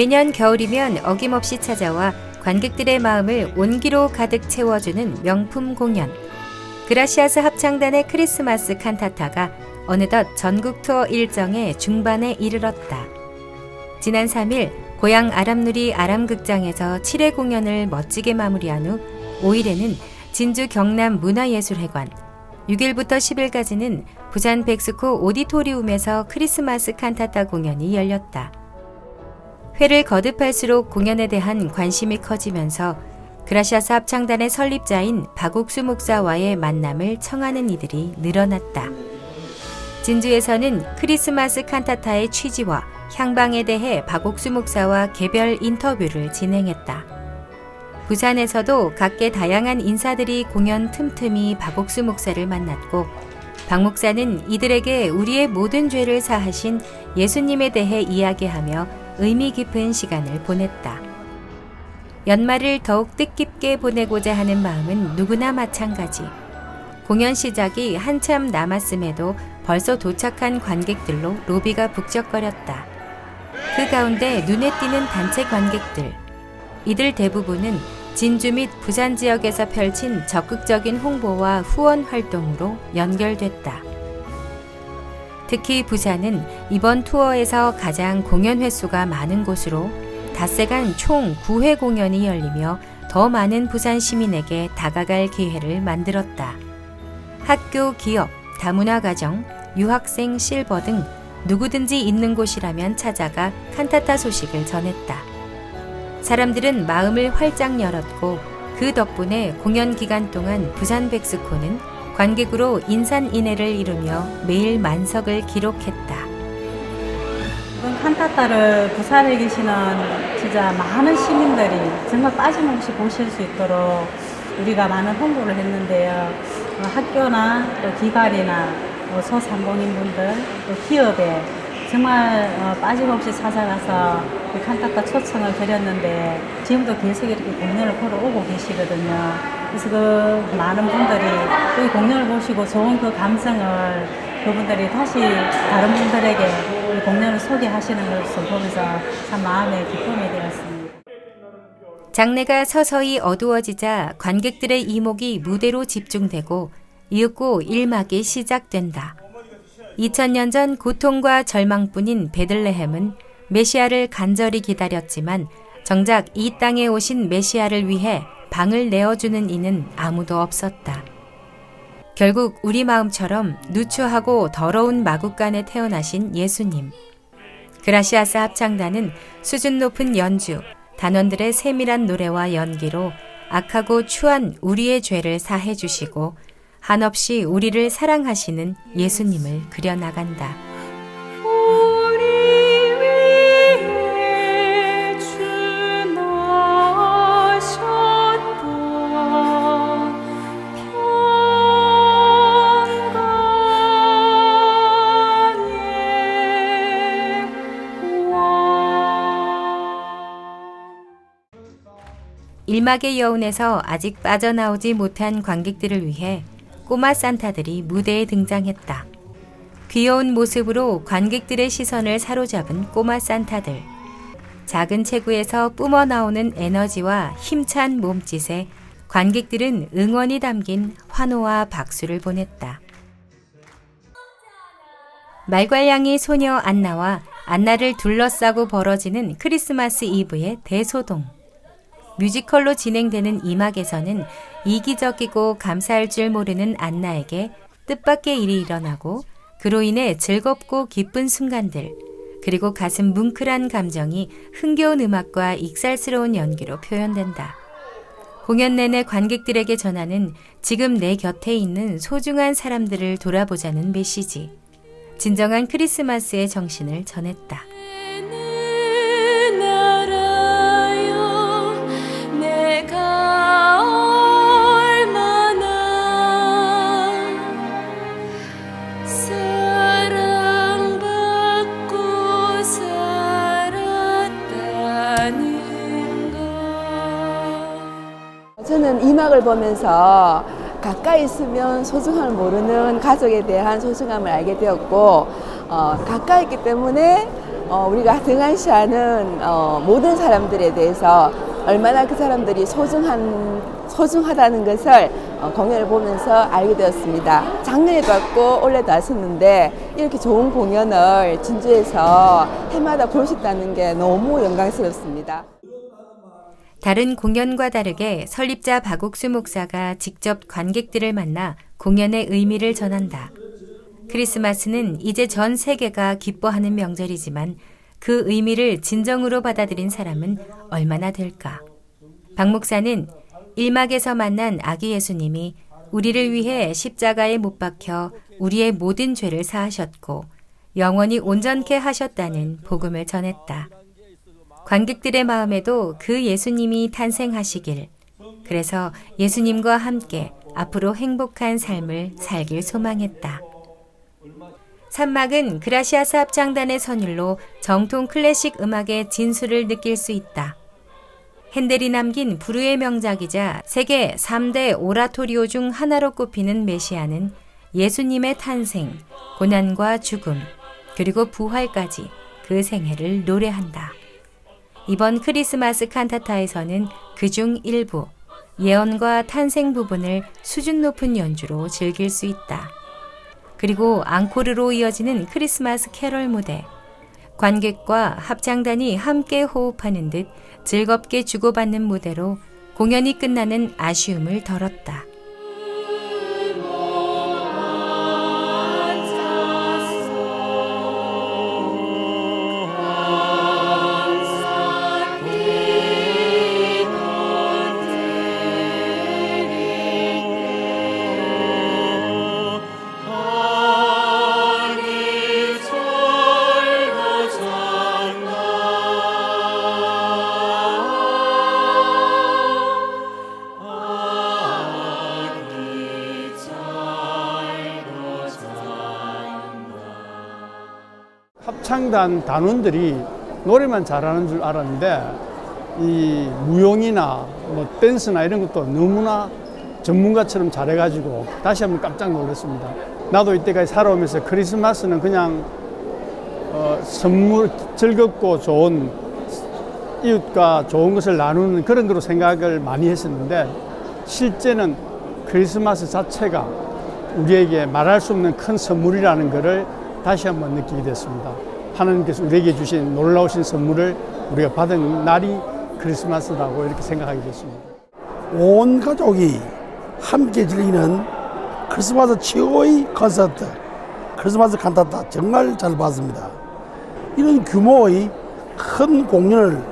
매년 겨울이면 어김없이 찾아와 관객들의 마음을 온기로 가득 채워주는 명품 공연. 그라시아스 합창단의 크리스마스 칸타타가 어느덧 전국 투어 일정의 중반에 이르렀다. 지난 3일 고향 아람누리 아람극장에서 7회 공연을 멋지게 마무리한 후 5일에는 진주 경남 문화예술회관, 6일부터 10일까지는 부산 백스코 오디토리움에서 크리스마스 칸타타 공연이 열렸다. 회를 거듭할수록 공연에 대한 관심이 커지면서 그라시아스 합창단의 설립자인 박옥수 목사와의 만남을 청하는 이들이 늘어났다. 진주에서는 크리스마스 칸타타의 취지와 향방에 대해 박옥수 목사와 개별 인터뷰를 진행했다. 부산에서도 각계 다양한 인사들이 공연 틈틈이 박옥수 목사를 만났고 박 목사는 이들에게 우리의 모든 죄를 사하신 예수님에 대해 이야기하며 의미 깊은 시간을 보냈다. 연말을 더욱 뜻깊게 보내고자 하는 마음은 누구나 마찬가지. 공연 시작이 한참 남았음에도 벌써 도착한 관객들로 로비가 북적거렸다. 그 가운데 눈에 띄는 단체 관객들. 이들 대부분은 진주 및 부산 지역에서 펼친 적극적인 홍보와 후원 활동으로 연결됐다. 특히 부산은 이번 투어에서 가장 공연 횟수가 많은 곳으로 닷새간 총 9회 공연이 열리며 더 많은 부산 시민에게 다가갈 기회를 만들었다. 학교, 기업, 다문화 가정, 유학생, 실버 등 누구든지 있는 곳이라면 찾아가 칸타타 소식을 전했다. 사람들은 마음을 활짝 열었고 그 덕분에 공연 기간 동안 부산 백스코는 관객으로 인산인해를 이루며 매일 만석을 기록했다. 이번 칸타타를 부산에 계시는 진짜 많은 시민들이 정말 빠짐없이 보실 수 있도록 우리가 많은 홍보를 했는데요. 어, 학교나 또 기관이나 또 소상공인분들 또 기업에 정말 어, 빠짐없이 찾아가서 그 칸타타 초청을 드렸는데 지금도 계속 이렇게 공연을 보러 오고 계시거든요. 그래서 그 많은 분들이 이 공연을 보시고 좋은 그 감성을 그분들이 다시 다른 분들에게 이 공연을 소개하시는 것을 보면서 참 마음의 기쁨이 되었습니다. 장례가 서서히 어두워지자 관객들의 이목이 무대로 집중되고 이윽고 일막이 시작된다. 2000년 전 고통과 절망뿐인 베들레헴은 메시아를 간절히 기다렸지만 정작 이 땅에 오신 메시아를 위해 방을 내어주는 이는 아무도 없었다. 결국 우리 마음처럼 누추하고 더러운 마국간에 태어나신 예수님. 그라시아스 합창단은 수준 높은 연주, 단원들의 세밀한 노래와 연기로 악하고 추한 우리의 죄를 사해 주시고 한없이 우리를 사랑하시는 예수님을 그려나간다. 일막의 여운에서 아직 빠져나오지 못한 관객들을 위해 꼬마 산타들이 무대에 등장했다. 귀여운 모습으로 관객들의 시선을 사로잡은 꼬마 산타들. 작은 체구에서 뿜어 나오는 에너지와 힘찬 몸짓에 관객들은 응원이 담긴 환호와 박수를 보냈다. 말괄량이 소녀 안나와 안나를 둘러싸고 벌어지는 크리스마스 이브의 대소동. 뮤지컬로 진행되는 이막에서는 이기적이고 감사할 줄 모르는 안나에게 뜻밖의 일이 일어나고 그로 인해 즐겁고 기쁜 순간들, 그리고 가슴 뭉클한 감정이 흥겨운 음악과 익살스러운 연기로 표현된다. 공연 내내 관객들에게 전하는 지금 내 곁에 있는 소중한 사람들을 돌아보자는 메시지. 진정한 크리스마스의 정신을 전했다. 막을 보면서 가까이 있으면 소중함을 모르는 가족에 대한 소중함을 알게 되었고 어, 가까이 있기 때문에 어, 우리가 등한시하는 어, 모든 사람들에 대해서 얼마나 그 사람들이 소중한 소중하다는 것을 어, 공연을 보면서 알게 되었습니다. 작년에도 왔고 올해도 왔었는데 이렇게 좋은 공연을 진주에서 해마다 볼 수 있다는 게 너무 영광스럽습니다. 다른 공연과 다르게 설립자 박옥수 목사가 직접 관객들을 만나 공연의 의미를 전한다. 크리스마스는 이제 전 세계가 기뻐하는 명절이지만 그 의미를 진정으로 받아들인 사람은 얼마나 될까? 박 목사는 일막에서 만난 아기 예수님이 우리를 위해 십자가에 못 박혀 우리의 모든 죄를 사하셨고 영원히 온전케 하셨다는 복음을 전했다. 관객들의 마음에도 그 예수님이 탄생하시길. 그래서 예수님과 함께 앞으로 행복한 삶을 살길 소망했다. 산막은 그라시아스 합창단의 선율로 정통 클래식 음악의 진수를 느낄 수 있다. 핸델이 남긴 불후의 명작이자 세계 3대 오라토리오 중 하나로 꼽히는 메시아는 예수님의 탄생, 고난과 죽음, 그리고 부활까지 그 생애를 노래한다. 이번 크리스마스 칸타타에서는 그중 일부, 예언과 탄생 부분을 수준 높은 연주로 즐길 수 있다. 그리고 앙코르로 이어지는 크리스마스 캐럴 무대. 관객과 합창단이 함께 호흡하는 듯 즐겁게 주고받는 무대로 공연이 끝나는 아쉬움을 덜었다. 합창단 단원들이 노래만 잘하는 줄 알았는데 이 무용이나 뭐 댄스나 이런 것도 너무나 전문가처럼 잘해가지고 다시 한번 깜짝 놀랐습니다. 나도 이때까지 살아오면서 크리스마스는 그냥 어, 선물 즐겁고 좋은 이웃과 좋은 것을 나누는 그런 거로 생각을 많이 했었는데 실제는 크리스마스 자체가 우리에게 말할 수 없는 큰 선물이라는 것을 다시 한번 느끼게 됐습니다. 하나님께서 우리에게 주신 놀라우신 선물을 우리가 받은 날이 크리스마스라고 이렇게 생각하게 됐습니다. 온 가족이 함께 즐기는 크리스마스 최고의 콘서트 크리스마스 칸타타 정말 잘 봤습니다. 이런 규모의 큰 공연을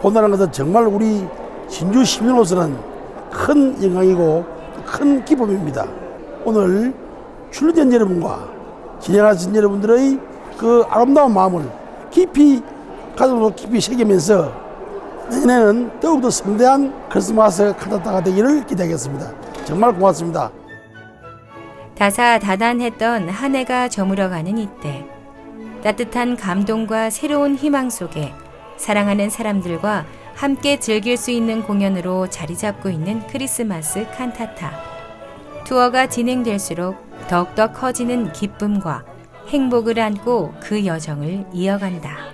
본다는 것은 정말 우리 진주 시민으로서는 큰 영광이고 큰 기쁨입니다. 오늘 출연진 여러분과 진행하신 여러분들의 그 아름다운 마음을 깊이 가슴으로 깊이 새기면서 내년에는 더욱더 성대한 크리스마스 칸타타가 되기를 기대하겠습니다. 정말 고맙습니다. 다사다난했던 한 해가 저물어가는 이때 따뜻한 감동과 새로운 희망 속에 사랑하는 사람들과 함께 즐길 수 있는 공연으로 자리 잡고 있는 크리스마스 칸타타. 투어가 진행될수록 더욱더 커지는 기쁨과 행복을 안고 그 여정을 이어간다.